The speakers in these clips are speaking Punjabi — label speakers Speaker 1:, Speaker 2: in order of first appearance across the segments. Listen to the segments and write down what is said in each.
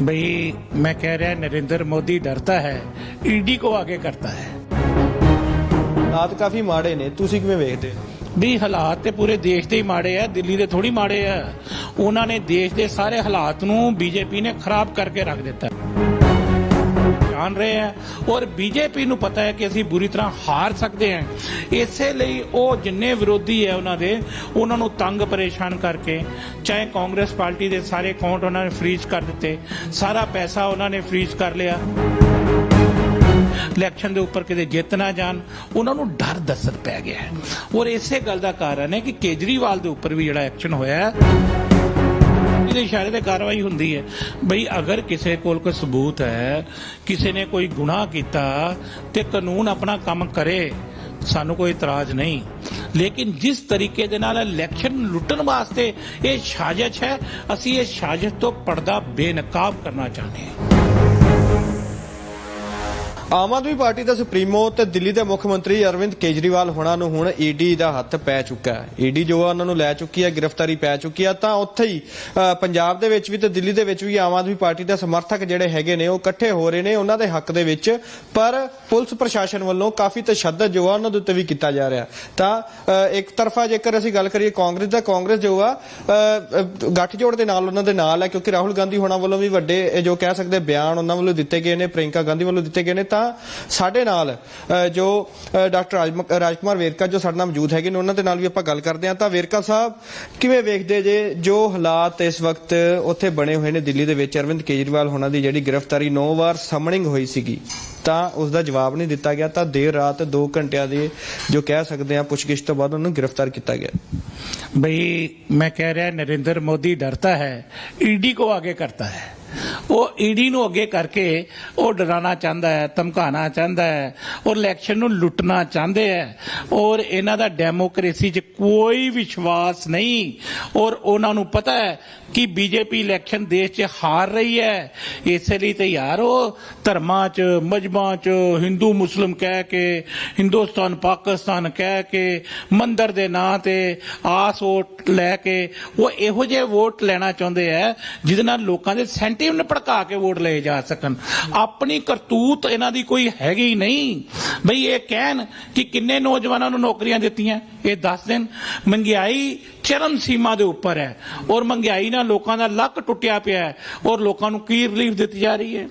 Speaker 1: भाई मैं कह रहा नरेंद्र मोदी डरता है ईडी को आगे करता है
Speaker 2: ਹਾਲਾਤ ਕਾਫੀ ਮਾੜੇ ਨੇ ਤੁਸੀਂ ਕਿਵੇਂ ਵੇਖਦੇ ਹੋ
Speaker 1: ਵੀ ਹਾਲਾਤ ਤੇ ਪੂਰੇ ਦੇਸ਼ ਦੇ ਹੀ ਮਾੜੇ ਆ ਦਿੱਲੀ ਦੇ ਥੋੜੀ ਮਾੜੇ ਆ ਉਹਨਾਂ ਨੇ ਦੇਸ਼ ਦੇ ਸਾਰੇ ਹਾਲਾਤ ਨੂੰ ਬੀਜੇਪੀ ਨੇ ਖਰਾਬ ਕਰਕੇ ਰੱਖ ਦਿੱਤਾ ਜਾਣ ਰਹੇ ਆ। ਔਰ ਬੀਜੇਪੀ ਨੂੰ ਪਤਾ ਹੈ ਕਿ ਅਸੀਂ ਬੁਰੀ ਤਰ੍ਹਾਂ ਹਾਰ ਸਕਦੇ ਹਾਂ। ਇਸੇ ਲਈ ਉਹ ਜਿੰਨੇ ਵਿਰੋਧੀ ਹੈ ਉਹਨਾਂ ਦੇ, ਉਹਨਾਂ ਨੂੰ ਤੰਗ ਪਰੇਸ਼ਾਨ ਕਰਕੇ, ਚਾਹੇ ਕਾਂਗਰਸ ਪਾਰਟੀ ਦੇ ਸਾਰੇ ਅਕਾਊਂਟ ਉਹਨਾਂ ਨੇ ਫ੍ਰੀਜ਼ ਕਰ ਦਿੱਤੇ, ਸਾਰਾ ਪੈਸਾ ਉਹਨਾਂ ਨੇ ਫ੍ਰੀਜ਼ ਕਰ ਲਿਆ। ਇਲੈਕਸ਼ਨ ਦੇ ਉੱਪਰ ਕਿਤੇ ਜਿੱਤ ਨਾ ਜਾਣ, ਉਹਨਾਂ ਨੂੰ ਡਰ ਦਸਤ ਪੈ ਗਿਆ ਹੈ। ਔਰ ਇਸੇ ਗੱਲ ਦਾ ਕਾਰਨ ਹੈ ਕਿ ਕੇਜਰੀਵਾਲ ਦੇ ਉੱਪਰ ਵੀ ਜਿਹੜਾ ਐਕਸ਼ਨ ਹੋਇਆ ਹੈ ਇਹਦੇ ਇਸ਼ਾਰੇ ਤੇ ਕਾਰਵਾਈ ਹੁੰਦੀ ਹੈ। ਬਈ ਅਗਰ ਕਿਸੇ ਕੋਲ ਕੋਈ ਸਬੂਤ ਹੈ, ਕਿਸੇ ਨੇ ਕੋਈ ਗੁਨਾਹ ਕੀਤਾ ਤੇ ਕਾਨੂੰਨ ਆਪਣਾ ਕੰਮ ਕਰੇ, ਸਾਨੂੰ ਕੋਈ ਇਤਰਾਜ਼ ਨਹੀਂ। ਲੇਕਿਨ ਜਿਸ ਤਰੀਕੇ ਦੇ ਨਾਲ ਇਲੈਕਸ਼ਨ ਲੁੱਟਣ ਵਾਸਤੇ ਇਹ ਸਾਜ਼ਿਸ਼ ਹੈ, ਅਸੀਂ ਇਹ ਸਾਜ਼ਿਸ਼ ਤੋਂ ਪਰਦਾ ਬੇਨਕਾਬ ਕਰਨਾ ਚਾਹੁੰਦੇ ਹਾਂ।
Speaker 2: ਆਮ ਆਦਮੀ ਪਾਰਟੀ ਦਾ ਸੁਪਰੀਮੋ ਤੇ ਦਿੱਲੀ ਦੇ ਮੁੱਖ ਮੰਤਰੀ ਅਰਵਿੰਦ ਕੇਜਰੀਵਾਲ ਹੋਣਾ ਨੂੰ ਹੁਣ ਈਡੀ ਦਾ ਹੱਥ ਪੈ ਚੁੱਕਾ ਹੈ। ਈਡੀ ਜੋ ਉਹਨਾਂ ਨੂੰ ਲੈ ਚੁੱਕੀ ਹੈ ਗ੍ਰਿਫਤਾਰੀ ਪੈ ਚੁੱਕੀ ਹੈ। ਤਾਂ ਉੱਥੇ ਹੀ ਪੰਜਾਬ ਦੇ ਵਿੱਚ ਵੀ ਤੇ ਦਿੱਲੀ ਦੇ ਵਿੱਚ ਵੀ ਆਮ ਆਦਮੀ ਪਾਰਟੀ ਦੇ ਸਮਰਥਕ ਜਿਹੜੇ ਹੈਗੇ ਨੇ ਉਹ ਇਕੱਠੇ ਹੋ ਰਹੇ ਨੇ ਉਹਨਾਂ ਦੇ ਹੱਕ ਦੇ ਵਿੱਚ। ਪਰ ਪੁਲਿਸ ਪ੍ਰਸ਼ਾਸਨ ਵੱਲੋਂ ਕਾਫੀ ਤਸ਼ੱਦਦ ਜੋ ਆ ਉਹਨਾਂ ਦੇ ਉੱਤੇ ਵੀ ਕੀਤਾ ਜਾ ਰਿਹਾ ਤਾਂ ਇੱਕ ਤਰਫਾ ਜੇਕਰ ਅਸੀਂ ਗੱਲ ਕਰੀਏ ਕਾਂਗਰਸ ਦਾ ਕਾਂਗਰਸ ਜੋ ਆ ਅ, ਗੱਠਜੋੜ ਦੇ ਨਾਲ ਉਹਨਾਂ ਦੇ ਨਾਲ ਹੈ ਕਿਉਂਕਿ ਰਾਹੁਲ ਗਾਂਧੀ ਹੋਣਾ ਵੱਲੋਂ ਵੀ ਵੱਡੇ ਜੋ ਕਹਿ ਸਕਦੇ ਬਿਆਨ ਉਹਨਾਂ ਵੱਲੋਂ ਦਿੱਤੇ ਗਏ ਨੇ ਪ੍ਰਿੰਕਾ ਗਾਂਧੀ ਵੱਲੋਂ ਦਿੱਤੇ ਗਏ ਨੇ ਤਾਂ ਸਾਡੇ ਨਾਲ ਅ, ਜੋ ਅ, ਡਾਕਟਰ ਰਾਜਮ- ਰਾਜਕੁਮਾਰ ਵੇਰਕਾ ਜੋ ਸਾਡੇ ਨਾਲ ਮੌਜੂਦ ਹੈਗੇ ਨੇ ਉਹਨਾਂ ਦੇ ਨਾਲ ਵੀ ਆਪਾਂ ਗੱਲ ਕਰਦੇ ਹਾਂ ਤਾਂ ਵੇਰਕਾ ਸਾਹਿਬ ਕਿਵੇਂ ਵੇਖਦੇ ਜੇ ਜੋ ਹਾਲਾਤ ਇਸ ਵਕਤ ਉੱਥੇ ਬਣੇ ਹੋਏ ਨੇ ਦਿੱਲੀ ਦੇ ਵਿੱਚ ਅਰਵਿੰਦ ਕੇਜਰੀਵਾਲ ਹੋਣਾ ਦੀ ਜਿਹੜੀ ਗ੍ਰਿਫਤਾਰੀ 9 ਵਾਰ ਸਮਨਿੰਗ ਹੋਈ ਸੀਗੀ ਤਾਂ ਉਸ ਦਾ ਜਵਾਬ ਨਹੀਂ ਦਿੱਤਾ ਗਿਆ ਤਾਂ ਦੇਰ ਰਾਤ 2 ਘੰਟਿਆਂ ਦੇ ਜੋ ਕਹਿ ਸਕਦੇ ਆ ਪੁੱਛਗਿੱਛ ਤੋਂ ਬਾਅਦ ਉਹਨੂੰ ਗ੍ਰਿਫਤਾਰ ਕੀਤਾ ਗਿਆ
Speaker 1: भाई मैं कह रहा नरेंद्र मोदी डरता है ईडी को आगे करता है ਉਹ ਈਡੀ ਨੂੰ ਅੱਗੇ ਕਰਕੇ ਉਹ ਡਰਾਉਣਾ ਚਾਹੁੰਦਾ ਹੈ, ਧਮਕਾਉਣਾ ਚਾਹੁੰਦਾ ਹੈ, ਔਰ ਇਲੈਕਸ਼ਨ ਨੂੰ ਲੁੱਟਣਾ ਚਾਹੁੰਦੇ ਹੈ, ਔਰ ਇਹਨਾਂ ਦਾ ਡੈਮੋਕ੍ਰੇਸੀ 'ਚ ਕੋਈ ਵਿਸ਼ਵਾਸ ਨਹੀਂ, ਔਰ ਉਹਨਾਂ ਨੂੰ ਪਤਾ ਹੈ ਕਿ ਬੀਜੇਪੀ ਇਲੈਕਸ਼ਨ ਦੇਸ਼ 'ਚ ਹਾਰ ਰਹੀ ਹੈ। ਇਸੇ ਲਈ ਤੇ ਯਾਰ ਉਹ ਧਰਮਾਂ 'ਚ ਮਜਬਾਂ 'ਚ, ਹਿੰਦੂ, ਮੁਸਲਮ ਕਹਿ ਕੇ, ਹਿੰਦੁਸਤਾਨ, ਪਾਕਿਸਤਾਨ ਕਹਿ ਕੇ, ਮੰਦਰ ਦੇ ਨਾਂ ਤੇ ਆਸ ਵੋਟ ਲੈ ਕੇ ਉਹ ਇਹੋ ਜਿਹੇ ਵੋਟ ਲੈਣਾ ਚਾਹੁੰਦੇ ਆ ਜਿਹਦੇ ਨਾਲ ਲੋਕਾਂ ਦੇ ਸੈਂਟੀਮੈਂਟ ਭੜਕਾ ਕੇ ਵੋਟ ਲਏ ਜਾ ਸਕਣ। ਆਪਣੀ ਕਰਤੂਤ ਇਹਨਾਂ ਦੀ ਕੋਈ ਹੈਗੀ ਨਹੀਂ। ਬਈ ਇਹ ਕਹਿਣ ਕਿ ਕਿੰਨੇ ਨੌਜਵਾਨਾਂ ਨੂੰ ਨੌਕਰੀਆਂ ਦਿੱਤੀਆਂ। ਇਹ ਦੱਸ ਦੇਣ ਮਹਿੰਗਾਈ ਚਰਮ ਸੀਮਾ ਦੇ ਉੱਪਰ ਹੈ ਔਰ ਮਹਿੰਗਾਈ ਨਾਲ ਲੋਕਾਂ ਦਾ ਲੱਕ ਟੁੱਟਿਆ ਪਿਆ ਹੈ ਔਰ ਲੋਕਾਂ ਨੂੰ ਕੀ ਰਿਲੀਫ ਦਿੱਤੀ ਜਾ ਰਹੀ ਹੈ?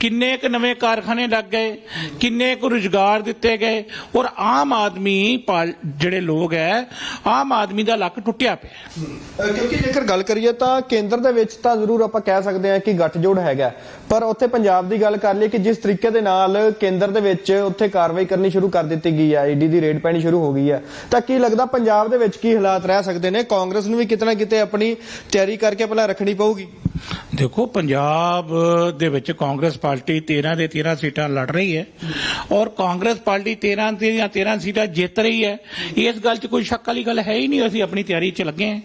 Speaker 1: ਕਿੰਨੇ ਕੁ ਨਵੇਂ ਕਾਰਖਾਨੇ ਲੱਗ ਗਏ, ਕਿੰਨੇ ਕੁ ਰੁਜ਼ਗਾਰ ਦਿੱਤੇ ਗਏ ਔਰ ਆਮ ਆਦਮੀ ਜਿਹੜੇ ਲੋਕ ਹੈ, ਆਮ ਆਦਮੀ ਦਾ ਲੱਕ ਟੁੱਟਿਆ ਪਿਆ
Speaker 2: ਕਿਉਂਕਿ ਜੇਕਰ ਗੱਲ ਕਰੀਏ ਤਾਂ ਕੇਂਦਰ ਦੇ ਵਿੱਚ ਤਾਂ ਜ਼ਰੂਰ ਆਪਾਂ ਕਹਿ ਸਕਦੇ ਹਾਂ ਕਿ ਗੱਠਜੋੜ ਹੈਗਾ। ਪਰ ਉੱਥੇ ਪੰਜਾਬ ਦੀ ਗੱਲ ਕਰ ਲਈਏ ਕਿ ਜਿਸ ਤਰੀਕੇ ਦੇ ਨਾਲ ਕੇਂਦਰ ਦੇ ਵਿੱਚ ਉੱਥੇ ਕਾਰਵਾਈ ਕਰਨੀ ਸ਼ੁਰੂ ਕਰ ਦਿੱਤੀ ਗਈ ਹੈ ਈਡੀ ਦੀ ਰੇਡ ਪੈਣੀ ਸ਼ੁਰੂ ਹੋ ਗਈ ਹੈ ਤਾਂ ਕੀ ਲੱਗਦਾ ਪੰਜਾਬ ਦੇ ਵਿੱਚ ਕੀ ਹਾਲਾਤ ਰਹਿ ਸਕਦੇ ਨੇ? ਕਾਂਗਰਸ ਨੂੰ ਵੀ ਕਿਤੇ ਕਿਤੇ ਆਪਣੀ ਤਿਆਰੀ ਕਰਕੇ ਪਹਿਲਾਂ ਰੱਖਣੀ ਪਊਗੀ।
Speaker 1: ਦੇਖੋ, ਪੰਜਾਬ ਦੇ ਵਿੱਚ ਕਾਂਗਰਸ ਪਾਰਟੀ 13 ਦੇ 13 ਸੀਟਾਂ ਲੜ ਰਹੀ ਹੈ ਔਰ ਕਾਂਗਰਸ ਪਾਰਟੀ 13 ਦੇ ਜਾਂ 13 ਸੀਟਾਂ ਜਿੱਤ ਰਹੀ ਹੈ। ਇਸ ਗੱਲ 'ਚ ਕੋਈ ਸ਼ੱਕ ਵਾਲੀ ਗੱਲ ਹੈ ਹੀ ਨਹੀਂ, ਅਸੀਂ ਆਪਣੀ ਤਿਆਰੀ 'ਚ ਲੱਗੇ ਹਾਂ।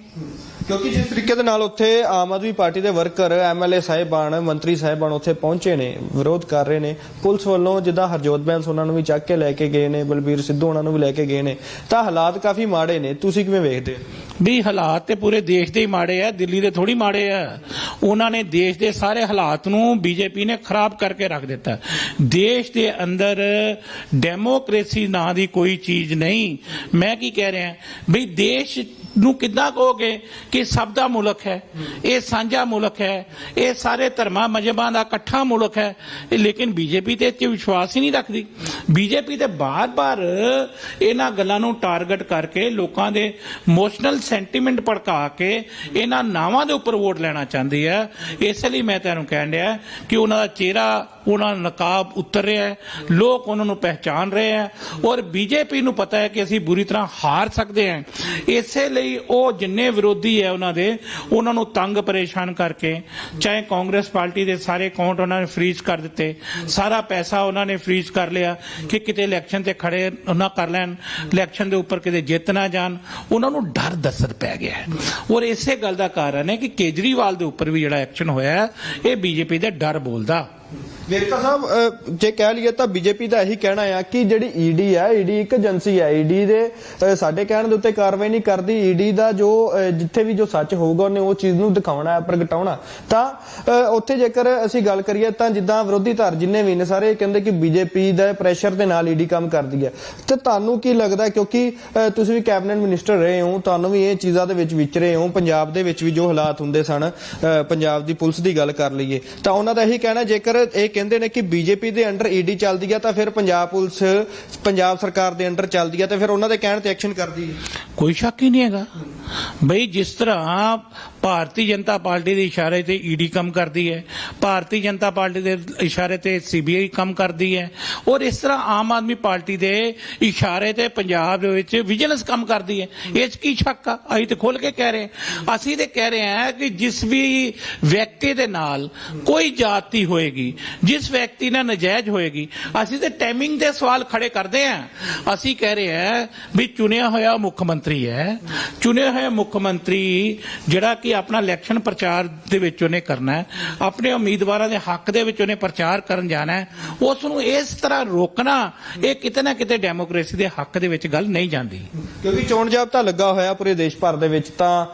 Speaker 2: ਕਿਉਂਕਿ ਜਿਸ ਤਰੀਕੇ ਦੇ ਨਾਲ ਉੱਥੇ ਆਮ ਆਦਮੀ ਪਾਰਟੀ ਦੇ ਵਰਕਰ ਐਮਐਲਏ ਸਾਹਿਬਾਨ ਮੰਤਰੀ ਸਾਹਿਬਾਨ ਉੱਥੇ ਪਹੁੰਚੇ ਨੇ ਵਿਰੋਧ ਕਰ ਰਹੇ ਨੇ। ਪੁਲਿਸ ਵੱਲੋਂ ਜਿੱਦਾਂ ਹਰਜੋਤ ਬੈਂਸ ਉਹਨਾਂ ਨੂੰ ਵੀ ਚੱਕ ਕੇ ਲੈ ਕੇ ਗਏ ਨੇ ਬਲਬੀਰ ਸਿੱਧੂ ਉਹਨਾਂ ਨੂੰ ਵੀ ਲੈ ਕੇ ਗਏ ਨੇ ਤਾਂ ਹਾਲਾਤ ਕਾਫੀ ਮਾੜੇ ਨੇ। ਤੁਸੀਂ ਕਿਵੇਂ ਵੇਖਦੇ ਹੋ?
Speaker 1: ਵੀ ਹਾਲਾਤ ਤੇ ਪੂਰੇ ਦੇਸ਼ ਦੇ ਹੀ ਮਾੜੇ ਆ ਦਿੱਲੀ ਦੇ ਥੋੜੀ ਮਾੜੇ ਆ। ਉਹਨਾਂ ਨੇ ਦੇਸ਼ ਦੇ ਸਾਰੇ ਹਾਲਾਤ ਨੂੰ ਬੀਜੇਪੀ ਨੇ ਖਰਾਬ ਕਰਕੇ ਰੱਖ ਦਿੱਤਾ। ਦੇਸ਼ ਦੇ ਅੰਦਰ ਡੈਮੋਕ੍ਰੇਸੀ ਨਾਂ ਦੀ ਕੋਈ ਚੀਜ਼ ਨਹੀਂ। ਮੈਂ ਕੀ ਕਹਿ ਰਿਹਾ? ਵੀ ਦੇਸ਼ ਨੂੰ ਕਿੱਦਾਂ ਕਹੋਗੇ ਕਿ ਸਭ ਦਾ ਮੁਲਕ ਹੈ, ਇਹ ਸਾਂਝਾ ਮੁਲਕ ਹੈ, ਇਹ ਸਾਰੇ ਧਰਮਾਂ ਮਜਬਾਂ ਦਾ ਇਕੱਠਾ ਮੁਲਕ ਹੈ। ਲੇਕਿਨ ਬੀਜੇਪੀ ਤੇ ਇਹ 'ਚ ਵਿਸ਼ਵਾਸ ਹੀ ਨਹੀਂ ਰੱਖਦੀ। ਬੀਜੇਪੀ ਤੇ ਬਾਰ-ਬਾਰ ਇਹਨਾਂ ਗੱਲਾਂ ਨੂੰ ਟਾਰਗੇਟ ਕਰਕੇ ਲੋਕਾਂ ਦੇ ਇਮੋਸ਼ਨਲ ਸੈਂਟੀਮੈਂਟ ਭੜਕਾ ਕੇ ਇਹਨਾਂ ਨਾਵਾਂ ਦੇ ਉੱਪਰ ਵੋਟ ਲੈਣਾ ਚਾਹੁੰਦੀ ਹੈ। ਇਸ ਲਈ ਮੈਂ ਤੁਹਾਨੂੰ ਕਹਿਣ ਡਿਆ ਕਿ ਉਹਨਾਂ ਦਾ ਚਿਹਰਾ, ਉਹਨਾਂ ਦਾ ਨਕਾਬ ਉਤਰ ਰਿਹਾ ਹੈ, ਲੋਕ ਉਹਨਾਂ ਨੂੰ ਪਹਿਚਾਨ ਰਹੇ ਹੈ ਔਰ ਬੀਜੇਪੀ ਨੂੰ ਪਤਾ ਹੈ ਕਿ ਅਸੀਂ ਬੁਰੀ ਤਰ੍ਹਾਂ ਹਾਰ ਸਕਦੇ ਹਾਂ। ਇਸੇ ਲਈ ਉਹ ਜਿੰਨੇ ਵਿਰੋਧੀ ਹੈ ਉਹਨਾਂ ਦੇ ਉਹਨਾਂ ਨੂੰ ਤੰਗ ਪਰੇਸ਼ਾਨ ਕਰਕੇ ਚਾਹੇ ਕਾਂਗਰਸ ਪਾਰਟੀ ਦੇ ਸਾਰੇ ਅਕਾਊਂਟ ਉਹਨਾਂ ਨੇ ਫ੍ਰੀਜ਼ ਕਰ ਦਿੱਤੇ ਸਾਰਾ ਪੈਸਾ ਉਹਨਾਂ ਨੇ ਫ੍ਰੀਜ਼ ਕਰ ਲਿਆ ਕਿ ਕਿਤੇ ਇਲੈਕਸ਼ਨ ਤੇ ਖੜੇ ਨਾ ਕਰ ਲੈਣ ਇਲੈਕਸ਼ਨ ਦੇ ਉੱਪਰ ਕਿਤੇ ਜਿੱਤ ਨਾ ਜਾਣ ਉਹਨਾਂ ਨੂੰ ਡਰ ਦਸਤ ਪੈ ਗਿਆ ਹੈ। ਔਰ ਇਸੇ ਗੱਲ ਦਾ ਕਾਰਨ ਹੈ ਕਿ ਕੇਜਰੀਵਾਲ ਦੇ ਉੱਪਰ ਵੀ ਜਿਹੜਾ ਐਕਸ਼ਨ ਹੋਇਆ ਹੈ, ਇਹ ਬੀਜੇਪੀ ਦਾ ਡਰ ਬੋਲਦਾ।
Speaker 2: ਵੇਰਕਾ ਸਾਹਿਬ ਜੇ ਕਹਿ ਲਈਏ ਤਾਂ ਬੀਜੇਪੀ ਦਾ ਇਹੀ ਕਹਿਣਾ ਆ ਕਿ ਜਿਹੜੀ ਈਡੀ ਹੈ ਈਡੀ ਇੱਕ ਏਜੰਸੀ ਹੈ ਈਡੀ ਦੇ ਸਾਡੇ ਕਹਿਣ ਦੇ ਉੱਤੇ ਕਾਰਵਾਈ ਨਹੀਂ ਕਰਦੀ। ਈਡੀ ਦਾ ਜੋ ਜਿੱਥੇ ਵੀ ਜੋ ਸੱਚ ਹੋਊਗਾ, ਉਹਨੇ ਉਹ ਚੀਜ਼ ਨੂੰ ਦਿਖਾਉਣਾ ਹੈ ਪ੍ਰਗਟਾਉਣਾ। ਤਾਂ ਉੱਥੇ ਜੇਕਰ ਅਸੀਂ ਗੱਲ ਕਰੀਏ ਤਾਂ ਜਿੱਦਾਂ ਵਿਰੋਧੀ ਧਿਰ ਜਿੰਨੇ ਵੀ ਨੇ, ਸਾਰੇ ਕਹਿੰਦੇ ਕਿ ਬੀਜੇਪੀ ਦੇ ਪ੍ਰੈਸ਼ਰ ਦੇ ਨਾਲ ਈਡੀ ਕੰਮ ਕਰਦੀ ਹੈ ਤੇ ਤੁਹਾਨੂੰ ਕੀ ਲੱਗਦਾ, ਕਿਉਂਕਿ ਤੁਸੀਂ ਵੀ ਕੈਬਨਿਟ ਮਿਨਿਸਟਰ ਰਹੇ ਹੋ, ਤੁਹਾਨੂੰ ਵੀ ਇਹ ਚੀਜ਼ਾਂ ਦੇ ਵਿੱਚ ਵਿਚਰੇ ਹੋ, ਪੰਜਾਬ ਦੇ ਵਿੱਚ ਵੀ ਜੋ ਹਾਲਾਤ ਹੁੰਦੇ ਸਨ ਪੰਜਾਬ ਦੀ ਪੁਲਿਸ ਦੀ ਗੱਲ ਕਰ ਲਈਏ। ਤਾਂ ਉਹਨਾਂ ਦਾ ਇਹੀ ਕਹਿਣਾ, ਜੇਕਰ ਇਹ ਕਹਿੰਦੇ ਨੇ ਕਿ ਬੀਜੇਪੀ ਦੇ ਅੰਡਰ ਈਡੀ ਚੱਲਦੀ ਹੈ ਤਾਂ ਫਿਰ ਪੰਜਾਬ ਪੁਲਿਸ, ਪੰਜਾਬ ਸਰਕਾਰ ਦੇ ਅੰਡਰ ਚੱਲਦੀ ਹੈ ਤੇ ਫਿਰ ਉਹਨਾਂ ਦੇ ਕਹਿਣ ਤੇ ਐਕਸ਼ਨ ਕਰਦੀ ਹੈ
Speaker 1: ਕੋਈ ਸ਼ੱਕ ਹੀ ਨਹੀਂ ਹੈਗਾ। ਬਈ ਜਿਸ ਤਰ੍ਹਾਂ ਭਾਰਤੀ ਜਨਤਾ ਪਾਰਟੀ ਦੇ ਇਸ਼ਾਰੇ ਤੇ ਈਡੀ ਕੰਮ ਕਰਦੀ ਹੈ, ਭਾਰਤੀ ਜਨਤਾ ਪਾਰਟੀ ਦੇ ਇਸ਼ਾਰੇ ਤੇ ਸੀਬੀਆਈ ਕੰਮ ਕਰਦੀ ਹੈ, ਔਰ ਇਸ ਤਰ੍ਹਾਂ ਆਮ ਆਦਮੀ ਪਾਰਟੀ ਦੇ ਇਸ਼ਾਰੇ ਤੇ ਪੰਜਾਬ ਦੇ ਵਿੱਚ ਵਿਜੀਲੈਂਸ ਕੰਮ ਕਰਦੀ ਹੈ। ਇਹ ਕੀ ਸ਼ੱਕ ਆ? ਅਸੀਂ ਤੇ ਖੁੱਲ ਕੇ ਕਹਿ ਰਹੇ ਅਸੀਂ ਤੇ ਕਹਿ ਰਹੇ ਹਾਂ ਕਿ ਜਿਸ ਵੀ ਵਿਅਕਤੀ ਦੇ ਨਾਲ ਕੋਈ ਜਾਤੀ ਹੋਏਗੀ, ਜਿਸ ਵਿਅਕਤੀ ਨਾਲ ਨਜਾਇਜ਼ ਹੋਏਗੀ, ਅਸੀਂ ਤੇ ਟਾਈਮਿੰਗ ਦੇ ਸਵਾਲ ਖੜੇ ਕਰਦੇ ਹਾਂ। ਅਸੀਂ ਕਹਿ ਰਹੇ ਹਾਂ ਵੀ ਚੁਣਿਆ ਹੋਇਆ ਮੁੱਖ ਮੰਤਰੀ ਹੈ, ਚੁਣਿਆ ਹੋਇਆ ਮੁੱਖ ਮੰਤਰੀ ਜਿਹੜਾ ਕਿ ਆਪਣਾ ਇਲੈਕਸ਼ਨ ਪ੍ਰਚਾਰ ਦੇ ਵਿੱਚ ਉਹਨੇ ਕਰਨਾ ਹੈ। ਆਪਣੇ ਉਮੀਦਵਾਰਾਂ ਦੇ ਹੱਕ ਦੇ ਵਿੱਚ ਉਹਨੇ ਪ੍ਰਚਾਰ ਕਰਨ ਜਾਣਾ ਹੈ। ਉਸ ਨੂੰ ਇਸ ਤਰ੍ਹਾਂ ਰੋਕਣਾ, ਇਹ ਕਿਤੇ ਨਾ ਕਿਤੇ ਡੈਮੋਕ੍ਰੇਸੀ ਦੇ ਹੱਕ ਦੇ ਵਿੱਚ ਗੱਲ ਨਹੀਂ ਜਾਂਦੀ।
Speaker 2: ਕਿਉਂਕਿ ਚੋਣ ਜਾਬਤਾ ਲੱਗਾ ਹੋਇਆ ਪੂਰੇ ਦੇਸ਼ ਭਰ ਦੇ ਵਿੱਚ, ਤਾਂ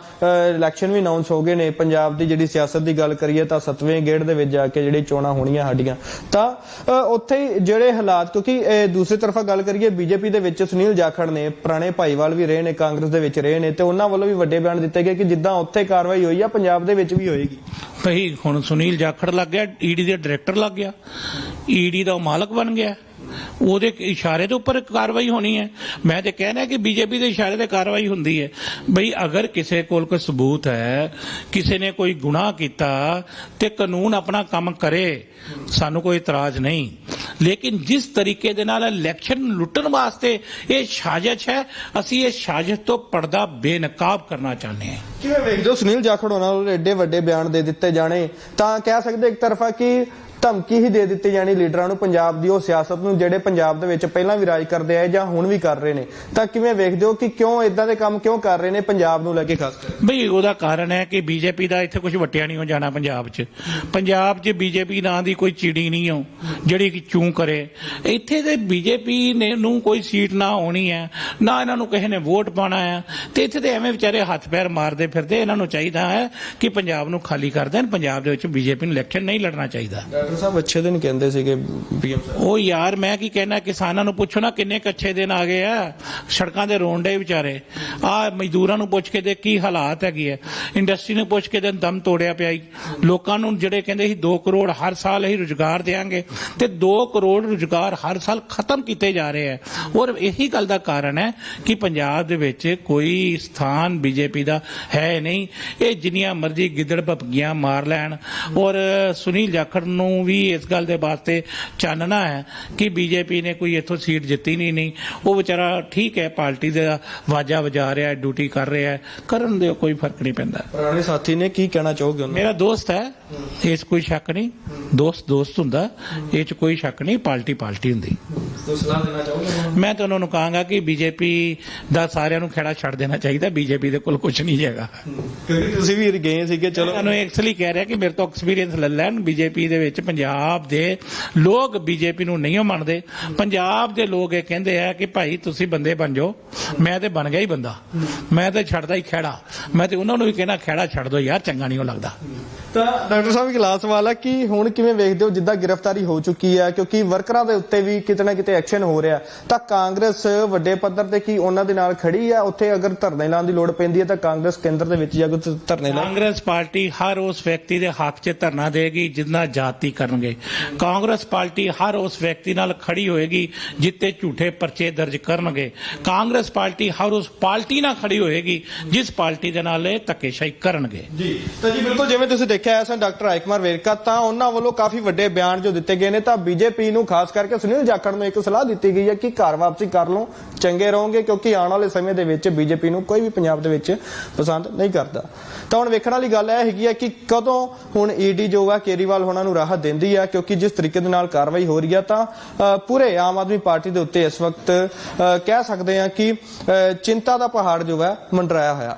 Speaker 2: ਇਲੈਕਸ਼ਨ ਵੀ ਅਨਾਉਂਸ ਹੋ ਗਏ ਨੇ। ਪੰਜਾਬ ਦੀ ਜਿਹੜੀ ਸਿਆਸਤ ਦੀ ਗੱਲ ਕਰੀਏ ਤਾਂ ਸੱਤਵੇਂ ਗੇੜ ਦੇ ਵਿੱਚ ਜਾ ਕੇ ਜਿਹੜੀ ਚੋਣਾਂ ਹੋਣੀਆਂ ਸਾਡੀਆਂ। ਤਾਂ ਉੱਥੇ ਜਿਹੜੇ ਹਾਲਾਤ, ਕਿਉਂਕਿ ਦੂਸਰੀ ਤਰਫਾ ਗੱਲ ਕਰੀਏ, ਬੀਜੇਪੀ ਦੇ ਵਿੱਚ ਸੁਨੀਲ ਜਾਖੜ ਨੇ, ਪੁਰਾਣੇ ਭਾਈਵਾਲ ਵੀ ਰਹੇ ਨੇ, ਕਾਂਗਰਸ ਦੇ ਵਿੱਚ ਰਹੇ ਨੇ, ਤੇ ਉਹਨਾਂ ਵੱਲੋਂ ਵੀ ਵੱਡੇ ਬਿਆਨ ਦਿੱਤੇ ਗਏ ਕਿ ਜਿੱਦਾਂ ਉੱਥੇ ਕਾਰਵਾਈ ਹੋਈ ਆ, ਪੰਜਾਬ ਦੇ ਵਿੱਚ ਵੀ ਹੋਏਗੀ।
Speaker 1: ਭਈ, ਹੁਣ ਸੁਨੀਲ ਜਾਖੜ ਲੱਗ ਗਿਆ, ਈਡੀ ਦੇ ਡਾਇਰੈਕਟਰ ਲੱਗ ਗਿਆ। ਈਡੀ ਦਾ ਮਾਲਕ ਬਣ ਗਿਆ। ਉਹਦੇ ਇਸ਼ਾਰੇ ਦੇ ਉੱਪਰ ਕਾਰਵਾਈ ਹੋਣੀ ਹੈ। ਮੈਂ ਤੇ ਕਹਿਣਾ ਕਿ ਬੀਜੇਪੀ ਦੇ ਇਸ਼ਾਰੇ ਤੇ ਕਾਰਵਾਈ ਹੁੰਦੀ ਹੈ। ਬਈ ਅਗਰ ਕਿਸੇ ਕੋਲ ਕੋਈ ਸਬੂਤ ਹੈ, ਕਿਸੇ ਨੇ ਕੋਈ ਗੁਨਾਹ ਕੀਤਾ ਤੇ ਕਾਨੂੰਨ ਆਪਣਾ ਕੰਮ ਕਰੇ, ਸਾਨੂੰ ਕੋਈ ਇਤਰਾਜ਼ ਨਹੀਂ। ਲੇਕਿਨ ਜਿਸ ਤਰੀਕੇ ਦੇ ਨਾਲ ਇਲੈਕਸ਼ਨ ਲੁੱਟਣ ਵਾਸਤੇ ਇਹ ਸਾਜ਼ਿਸ਼ ਹੈ, ਅਸੀਂ ਇਹ ਸਾਜ਼ਿਸ਼ ਤੋਂ ਪਰਦਾ ਬੇਨਕਾਬ ਕਰਨਾ ਚਾਹੁੰਦੇ ਹਾਂ।
Speaker 2: ਕਿਵੇਂ ਵੇਖਦੇ ਹੋ ਸੁਨੀਲ ਜਾਖੜ ਉਹਨਾਂ ਨੂੰ ਐਡੇ ਵੱਡੇ ਬਿਆਨ ਦੇ ਦਿੱਤੇ ਜਾਣੇ? ਤਾਂ ਕਹਿ ਸਕਦੇ ਇੱਕ ਤਰਫਾ ਕਿ ਧਮਕੀ ਹੀ ਦੇ ਦਿੱਤੀ ਜਾਣੀ ਲੀਡਰਾਂ ਨੂੰ ਪੰਜਾਬ ਦੀ ਉਹ ਸਿਆਸਤ ਨੂੰ ਜਿਹੜੇ ਪੰਜਾਬ ਦੇ ਵਿੱਚ ਪਹਿਲਾਂ ਵੀ ਰਾਜ ਕਰਦੇ ਆਏ ਜਾਂ ਹੁਣ ਵੀ ਕਰ ਰਹੇ ਨੇ। ਤਾਂ ਕਿਵੇਂ ਵੇਖਦੇ ਹੋ ਕਿ ਕਿਉਂ ਇਦਾਂ ਦੇ ਕੰਮ ਕਿਉਂ ਕਰ ਰਹੇ ਨੇ ਪੰਜਾਬ ਨੂੰ ਲੈ ਕੇ ਖਾਸ ਕਰ
Speaker 1: ਬਈ ਉਹਦਾ ਕਾਰਨ ਹੈ ਕਿ ਬੀਜੇਪੀ ਦਾ ਇੱਥੇ ਕੁਝ ਵਟਿਆ ਨਹੀਂ ਹੋ ਜਾਣਾ ਪੰਜਾਬ 'ਚ। ਪੰਜਾਬ 'ਚ ਬੀਜੇਪੀ ਨਾਂ ਦੀ ਕੋਈ ਚਿੜੀ ਨਹੀਂ ਹੋ ਜਿਹੜੀ ਕਿ ਚੂੰ ਕਰੇ। ਇੱਥੇ ਤੇ ਬੀਜੇਪੀ ਨੇ ਨੂੰ ਕੋਈ ਸੀਟ ਨਾ ਹੋਣੀ ਹੈ, ਨਾ ਇਹਨਾਂ ਨੂੰ ਕਿਸੇ ਨੇ ਵੋਟ ਪਾਣਾ ਹੈ। ਤੇ ਇੱਥੇ ਤੇ ਐਵੇਂ ਵਿਚਾਰੇ ਹੱਥ ਪੈਰ ਮਾਰਦੇ ਫਿਰਦੇ, ਇਹਨਾਂ ਨੂੰ ਚਾਹੀਦਾ ਹੈ ਕਿ ਪੰਜਾਬ ਨੂੰ ਖਾਲੀ ਕਰ ਦੇਣ, ਪੰਜਾਬ ਦੇ ਵਿੱਚ ਬੀਜੇਪੀ ਨੂੰ ਇਲੈਕਸ਼ਨ ਨਹੀਂ ਲੜਨਾ ਚਾਹੀਦਾ।
Speaker 2: ਡਾਕਟਰ ਸਾਹਿਬ ਅੱਛੇ ਦਿਨ ਕਹਿੰਦੇ ਸੀਗੇ ਪੀਐਮ
Speaker 1: ਉਹ ਯਾਰ, ਮੈਂ ਕੀ ਕਹਿਣਾ, ਕਿਸਾਨਾਂ ਨੂੰ ਪੁੱਛੋ ਨਾ ਕਿੰਨੇ ਕੱਚੇ ਦਿਨ ਆ ਗਏ ਆ। ਸੜਕਾਂ ਦੇ ਰੋਂਡੇ ਵਿਚਾਰੇ। ਆ ਮਜ਼ਦੂਰਾਂ ਨੂੰ ਪੁੱਛ ਕੇ ਦੇ ਕੀ ਹਾਲਾਤ ਹੈਗੀ ਹੈ ਇੰਡਸਟਰੀ ਨੂੰ ਪੁੱਛ ਕੇ ਦੇ ਦਮ ਤੋੜਿਆ ਪਿਆ ਲੋਕਾਂ ਨੂੰ ਜਿਹੜੇ ਕਹਿੰਦੇ ਸੀ 2 ਕਰੋੜ ਹਰ ਸਾਲ ਹੀ ਰੁਜ਼ਗਾਰ ਦੇਾਂਗੇ ਤੇ 2 ਕਰੋੜ ਰੁਜ਼ਗਾਰ ਹਰ ਸਾਲ ਖਤਮ ਕੀਤੇ ਜਾ ਰਹੇ ਹੈ ਔਰ ਇਹੀ ਗੱਲ ਦਾ ਕਾਰਨ ਹੈ ਕਿ ਪੰਜਾਬ ਦੇ ਵਿੱਚ ਕੋਈ ਸਥਾਨ ਬੀਜੇਪੀ ਦਾ ਹੈ ਨਹੀਂ। ਇਹ ਜਿੰਨੀਆਂ ਮਰਜ਼ੀ ਗਿੱਦੜ ਭਪਕੀਆਂ ਮਾਰ ਲੈਣ। ਔਰ ਸੁਨੀਲ ਜਾਖੜ ਨੂੰ ਵੀ ਇਸ ਗੱਲ ਦੇ ਵਾਸਤੇ ਚਾਨਣਾ ਹੈ ਕਿ ਬੀਜੇਪੀ ਨੇ ਕੋਈ ਇੱਥੋਂ ਸੀਟ ਜਿੱਤੀ ਨਹੀਂ ਨਹੀਂ। ਉਹ ਵਿਚਾਰਾ ਠੀਕ ਹੈ ਪਾਰਟੀ ਦਾ ਵਾਜਾ ਵਜਾ ਰਿਹਾ ਹੈ ਡਿਊਟੀ ਕਰ ਰਿਹਾ ਹੈ। ਕਰਨ ਦੇ ਕੋਈ ਫ਼ਰਕ ਨਹੀਂ ਪੈਂਦਾ।
Speaker 2: ਪੁਰਾਣੇ ਸਾਥੀ ਨੇ ਕੀ ਕਹਿਣਾ ਚਾਹੋਗੇ ਉਹਨਾਂ
Speaker 1: ਮੇਰਾ ਦੋਸਤ ਹੈ 'ਚ ਕੋਈ ਸ਼ੱਕ ਨਹੀਂ। ਦੋਸਤ ਦੋਸਤ ਹੁੰਦਾ। ਇਹ 'ਚ ਕੋਈ ਸ਼ੱਕ ਨਹੀਂ ਪਾਰਟੀ ਪਾਰਟੀ ਹੁੰਦੀ।
Speaker 2: ਨੂੰ ਸਲਾਹ ਦੇਣਾ ਚਾਹੋਗੇ
Speaker 1: ਮੈਂ ਤਾਂ ਉਹਨਾਂ ਨੂੰ ਕਹਾਂਗਾ ਕਿ ਬੀਜੇਪੀ ਦਾ ਸਾਰਿਆਂ ਨੂੰ ਖੇੜਾ ਛੱਡ ਦੇਣਾ ਚਾਹੀਦਾ ਬੀਜੇਪੀ ਦੇ ਕੋਲ ਕੁਝ ਨਹੀਂ ਹੈਗਾ।
Speaker 2: ਕਿਉਂਕਿ ਤੁਸੀਂ ਵੀ ਗਏ ਸੀਗੇ ਚਲੋ
Speaker 1: ਤੁਹਾਨੂੰ ਇਸ ਲਈ ਕਹਿ ਰਿਹਾ ਕਿ ਮੇਰੇ ਤੋਂ ਐਕਸਪੀਰੀਅੰਸ ਲੈ ਲੈਣ। ਬੀਜੇਪੀ ਦੇ ਵਿੱਚ ਪੰਜਾਬ ਦੇ ਲੋਕ ਬੀਜੇਪੀ ਨੂੰ ਨਹੀਂ ਮੰਨਦੇ। ਪੰਜਾਬ ਦੇ ਲੋਕ ਇਹ ਕਹਿੰਦੇ ਆ ਕਿ ਭਾਈ ਤੁਸੀਂ ਬੰਦੇ ਬਣ ਜਾਓ। ਮੈਂ ਤੇ ਬਣ ਗਿਆ ਹੀ ਬੰਦਾ। ਮੈਂ ਤੇ ਛੱਡਦਾ ਹੀ ਖੇੜਾ। ਮੈਂ ਤੇ ਉਹਨਾਂ ਨੂੰ ਵੀ ਕਹਿਣਾ ਖੇੜਾ ਛੱਡ ਦਿਓ ਯਾਰ ਚੰਗਾ ਨਹੀਂ ਉਹ ਲੱਗਦਾ।
Speaker 2: ਤਾਂ ਡਾਕਟਰ ਸਾਹਿਬ ਇੱਕ ਲਾਸਟ ਸਵਾਲ ਹੈ ਕਿ ਹੁਣ ਕਿਵੇਂ ਵੇਖਦੇ ਹੋ ਜਿੱਦਾਂ ਗ੍ਰਿਫਤਾਰੀ ਹੋ ਚੁੱਕੀ ਹੈ ਕਿਉਂਕਿ ਵਰਕਰਾਂ ਦੇ ਉੱਤੇ ਵੀ ਕਿਤੇ ਨਾ ਕਿਤੇ ਐਕਸ਼ਨ ਹੋ ਰਿਹਾ। ਤਾਂ ਕਾਂਗਰਸ ਵੱਡੇ ਪੱਧਰ ਤੇ ਕੀ ਉਹਨਾਂ ਦੇ ਨਾਲ ਖੜੀ ਹੈ ਉੱਥੇ ਅਗਰ ਧਰਨੇ ਲਾਉਣ ਦੀ ਲੋੜ ਪੈਂਦੀ ਹੈ ਤਾਂ ਕਾਂਗਰਸ ਕੇਂਦਰ ਦੇ ਵਿੱਚ ਜਾ ਕੇ ਧਰਨੇ ਲਾ
Speaker 1: ਕਾਂਗਰਸ ਪਾਰਟੀ ਹਰ ਉਸ ਵਿਅਕਤੀ ਦੇ ਹੱਕ 'ਚ ਧਰਨਾ ਦੇਗੀ ਜਿੰਨਾ ਜਾਤੀ ਕਰਨਗੇ। ਕਾਂਗਰਸ ਪਾਰਟੀ ਹਰ ਉਸ ਵਿਅਕਤੀ ਨਾਲ ਖੜੀ ਹੋਏਗੀ ਜਿੱਤੇ ਝੂਠੇ ਪਰਚੇ ਦਰਜ ਕਰਨਗੇ। ਕਾਂਗਰਸ ਪਾਰਟੀ ਹਰ ਉਸ ਪਾਰਟੀ ਨਾਲ ਖੜੀ ਹੋਏਗੀ ਜਿਸ ਪਾਰਟੀ ਦੇ ਨਾਲ ਇਹ ਧੱਕੇਸ਼ਾਹੀ ਕਰਨਗੇ।
Speaker 2: ਜੀ। ਤਾਂ ਜੀ ਬਿਲਕੁਲ ਜਿਵੇਂ ਤੁਸੀਂ ਦੇਖਿਆ ਐਸਾ ਡਾਕਟਰ ਆਇਕਮਾਰ ਵੇਰਕਾ, ਤਾਂ ਉਹਨਾਂ ਵੱਲੋਂ ਕਾਫੀ ਵੱਡੇ ਬਿਆਨ ਜੋ ਦਿੱਤੇ ਗਏ ਨੇ, ਤਾਂ ਬੀਜੇਪੀ ਨੂੰ ਖਾਸ ਕਰਕੇ ਸੁਨੀਲ ਜਾਖੜ ਨੂੰ ਇੱਕ ਸਲਾਹ ਦਿੱਤੀ ਗਈ ਹੈ ਕਿ ਘਰ ਵਾਪਸੀ ਕਰ ਲਓ, ਚੰਗੇ ਰਹੋਗੇ, ਕਿਉਂਕਿ ਆਉਣ ਵਾਲੇ ਸਮੇਂ ਦੇ ਵਿੱਚ ਬੀਜੇਪੀ ਨੂੰ ਕੋਈ ਵੀ ਪੰਜਾਬ ਦੇ ਵਿੱਚ ਪਸੰਦ ਨਹੀਂ ਕਰਦਾ। ਤਾਂ ਹੁਣ ਵੇਖਣ ਵਾਲੀ ਗੱਲ ਇਹ ਹੈਗੀ ਹੈ ਕਿ ਕਦੋਂ ਹੁਣ ਈਡੀ ਜੋ ਆ, ਕੇਰੀਵਾਲ ਹੋਣਾ ਨੂੰ ਰਾਹਤ ਦਿੰਦੀ ਹੈ ਕਿਉਂਕਿ ਜਿਸ ਤਰੀਕੇ ਦੇ ਨਾਲ ਕਾਰਵਾਈ ਹੋ ਰਹੀ ਹੈ ਤਾਂ ਪੂਰੇ ਆਮ ਆਦਮੀ ਪਾਰਟੀ ਦੇ ਉੱਤੇ ਇਸ ਵਕਤ ਕਹਿ ਸਕਦੇ ਹਾਂ ਕਿ ਚਿੰਤਾ ਦਾ ਪਹਾੜ ਜੋ ਹੈ ਮੰਡਰਾਇਆ ਹੋਇਆ।